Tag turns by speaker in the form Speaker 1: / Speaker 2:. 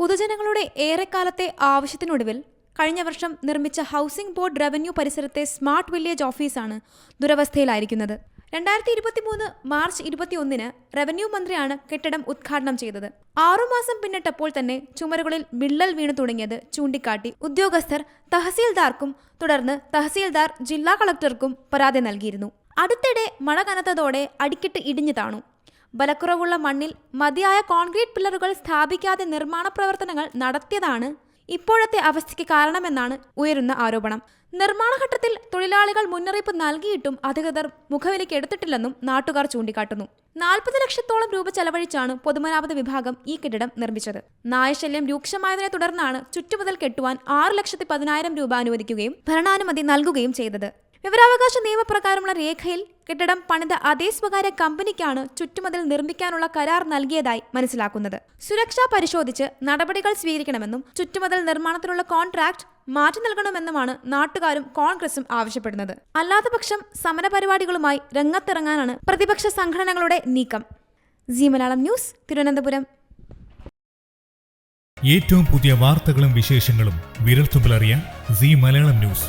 Speaker 1: പൊതുജനങ്ങളുടെ ഏറെക്കാലത്തെ ആവശ്യത്തിനൊടുവിൽ കഴിഞ്ഞ വർഷം നിർമ്മിച്ച ഹൗസിംഗ് ബോർഡ് റവന്യൂ പരിസരത്തെ സ്മാർട്ട് വില്ലേജ് ഓഫീസാണ് ദുരവസ്ഥയിലായിരിക്കുന്നത്. രണ്ടായിരത്തി ഇരുപത്തിമൂന്ന് മാർച്ച് ഇരുപത്തിയൊന്നിന് റവന്യൂ മന്ത്രിയാണ് കെട്ടിടം ഉദ്ഘാടനം ചെയ്തത്. ആറുമാസം പിന്നിട്ടപ്പോൾ തന്നെ ചുമരുകളിൽ വിള്ളൽ വീണു തുടങ്ങിയത് ചൂണ്ടിക്കാട്ടി. ഉദ്യോഗസ്ഥർ തഹസീൽദാർക്കും തുടർന്ന് തഹസീൽദാർ ജില്ലാ കളക്ടർക്കും പരാതി നൽകിയിരുന്നു. അടുത്തിടെ മഴ കനത്തതോടെ അടിക്കിട്ട് ഇടിഞ്ഞു താണു. ബലക്കുറവുള്ള മണ്ണിൽ മതിയായ കോൺക്രീറ്റ് പില്ലറുകൾ സ്ഥാപിക്കാതെ നിർമ്മാണ പ്രവർത്തനങ്ങൾ നടത്തിയതാണ് ഇപ്പോഴത്തെ അവസ്ഥയ്ക്ക് കാരണമെന്നാണ് ഉയരുന്ന ആരോപണം. നിർമ്മാണഘട്ടത്തിൽ തൊഴിലാളികൾ മുന്നറിയിപ്പ് നൽകിയിട്ടും അധികൃതർ മുഖവിലേക്ക് എടുത്തിട്ടില്ലെന്നും നാട്ടുകാർ ചൂണ്ടിക്കാട്ടുന്നു. നാൽപ്പത് ലക്ഷത്തോളം രൂപ ചെലവഴിച്ചാണ് പൊതുമരാമത്ത് വിഭാഗം ഈ കെട്ടിടം നിർമ്മിച്ചത്. നായശല്യം രൂക്ഷമായതിനെ തുടർന്നാണ് ചുറ്റുമുതൽ കെട്ടുവാൻ ആറ് ലക്ഷത്തി പതിനായിരം രൂപ അനുവദിക്കുകയും ഭരണാനുമതി നൽകുകയും ചെയ്തത്. വിവരാവകാശ നിയമപ്രകാരമുള്ള രേഖയിൽ കെട്ടിടം പണിത അതേ സ്വകാര്യ കമ്പനിക്കാണ് ചുറ്റുമതിൽ നിർമ്മിക്കാനുള്ള കരാർ നൽകിയതായി മനസ്സിലാക്കുന്നത്. സുരക്ഷ പരിശോധിച്ച് നടപടികൾ സ്വീകരിക്കണമെന്നും ചുറ്റുമതിൽ നിർമ്മാണത്തിനുള്ള കോൺട്രാക്ട് മാറ്റി നൽകണമെന്നുമാണ് നാട്ടുകാരും കോൺഗ്രസും ആവശ്യപ്പെടുന്നത്. അല്ലാത്തപക്ഷം സമരപരിപാടികളുമായി രംഗത്തിറങ്ങാനാണ് പ്രതിപക്ഷ സംഘടനകളുടെ നീക്കം. Zee Malayalam news Thiruvananthapuram.
Speaker 2: ഏറ്റവും പുതിയ വാർത്തകളും വിശേഷങ്ങളും വിരൽത്തുമ്പിലറിയാൻ സി മലയാളം ന്യൂസ്.